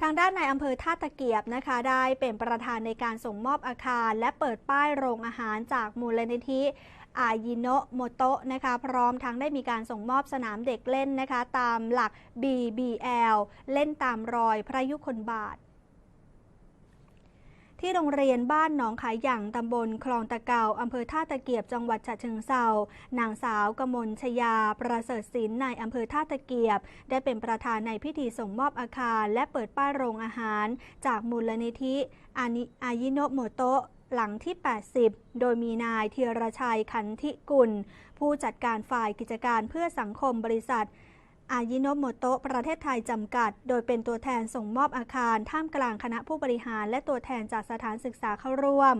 ทางด้านในอำเภอท่าตะเกียบนะคะ ได้เป็นประธานในการส่งมอบอาคาร และเปิดป้ายโรงอาหารจากมูลนิธิอายิโนะโมโตะนะคะ พร้อมทั้งได้มีการส่งมอบสนามเด็กเล่นนะคะ ตามหลัก BBL เล่นตามรอยพระยุคนบาท ที่โรงเรียนบ้านหนองขายหยั่งตำบลคลองตะเกาอำเภอท่าตะเกียบจังหวัดฉะเชิงเซานางสาวกมลชยา ประเสริฐศิลป์นายอำเภอท่าตะเกียบ ได้เป็นประธานในพิธีส่งมอบอาคาร และเปิดป้ายโรงอาหาร จากมูลนิธิอานิอายิโนะโมโตะหลังที่ 80 โดยมีนายเทียรชัยขันธิกุล ผู้จัดการฝ่ายกิจการเพื่อสังคมบริษัท อายิโนโมโตะประเทศไทยจำกัด โดยเป็นตัวแทนส่งมอบอาคารท่ามกลางคณะผู้บริหาร และตัวแทนจากสถานศึกษาเข้าร่วม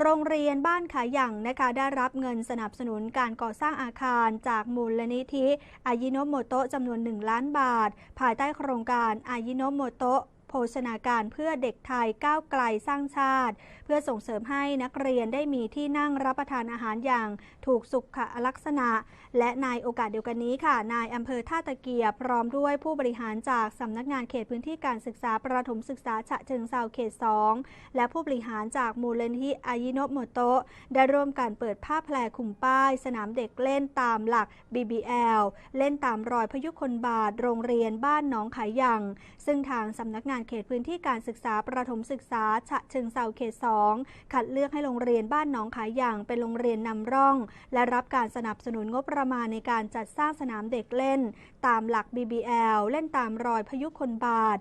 โรงเรียนบ้านขาหยั่งนะคะได้รับเงินสนับสนุนการก่อสร้างอาคารจากมูลนิธิอายิโนโมโตะจำนวน 1 ล้านบาท ภายใต้โครงการอายิโนโมโตะ โภชนาการเพื่อเด็กไทยก้าวไกลสร้างชาติ เพื่อส่งเสริมให้นักเรียนได้มีที่นั่งรับประทานอาหารอย่างถูกสุขลักษณะ และในโอกาสเดียวกันนี้ค่ะ นายอำเภอท่าตะเกียบพร้อมด้วยผู้บริหารจากสำนักงานเขตพื้นที่การศึกษาประถมศึกษาฉะเชิงเซาเขต 2 และผู้บริหารจากมูลนิธิอายิโนโมโตะได้ร่วมกันเปิดผ้าแพรคุมป้าย สนามเด็กเล่นตามหลัก BBL เล่นตามรอยพยุคลบาทโรงเรียนบ้านหนองขายหยังซึ่งทางสำนักงานเขตพื้นที่การศึกษาประถมศึกษา ฉะเชิงเซาเขต 2 คัดเลือกให้โรงเรียนบ้านหนองขายหยางเป็นโรงเรียนนำร่อง และรับการสนับสนุนงบประมาณในการจัดสร้างสนามเด็กเล่น ตามหลัก BBL เล่นตามรอยพยุคนบาท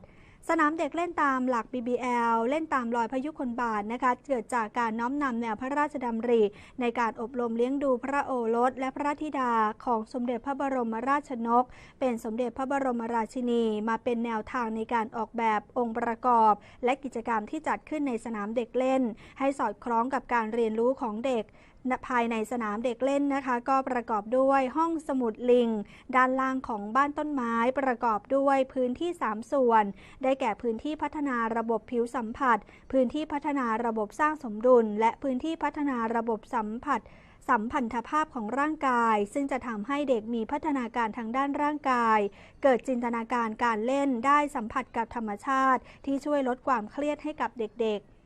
สนามเด็กเล่นตามหลัก BBL เล่นตามรอยพยุคนบาทนะคะ เกิดจากการน้อมนำแนวพระราชดำริ ในการอบรมเลี้ยงดูพระโอรสและพระธิดาของสมเด็จพระบรมราชนก เป็นสมเด็จพระบรมราชินี มาเป็นแนวทางในการออกแบบองค์ประกอบ และกิจกรรมที่จัดขึ้นในสนามเด็กเล่น ให้สอดคล้องกับการเรียนรู้ของเด็ก ภายในสนามเด็กเล่นนะคะ ก็ประกอบด้วยห้องสมุดลิง ด้านล่างของบ้านต้นไม้ประกอบด้วยพื้นที่ 3 ส่วน ได้แก่พื้นที่พัฒนาระบบผิวสัมผัส พื้นที่พัฒนาระบบสร้างสมดุล และพื้นที่พัฒนาระบบสัมผัสสัมพันธภาพของร่างกาย ซึ่งจะทำให้เด็กมีพัฒนาการทางด้านร่างกาย เกิดจินตนาการการเล่นได้สัมผัสกับธรรมชาติ ที่ช่วยลดความเครียดให้กับเด็กๆ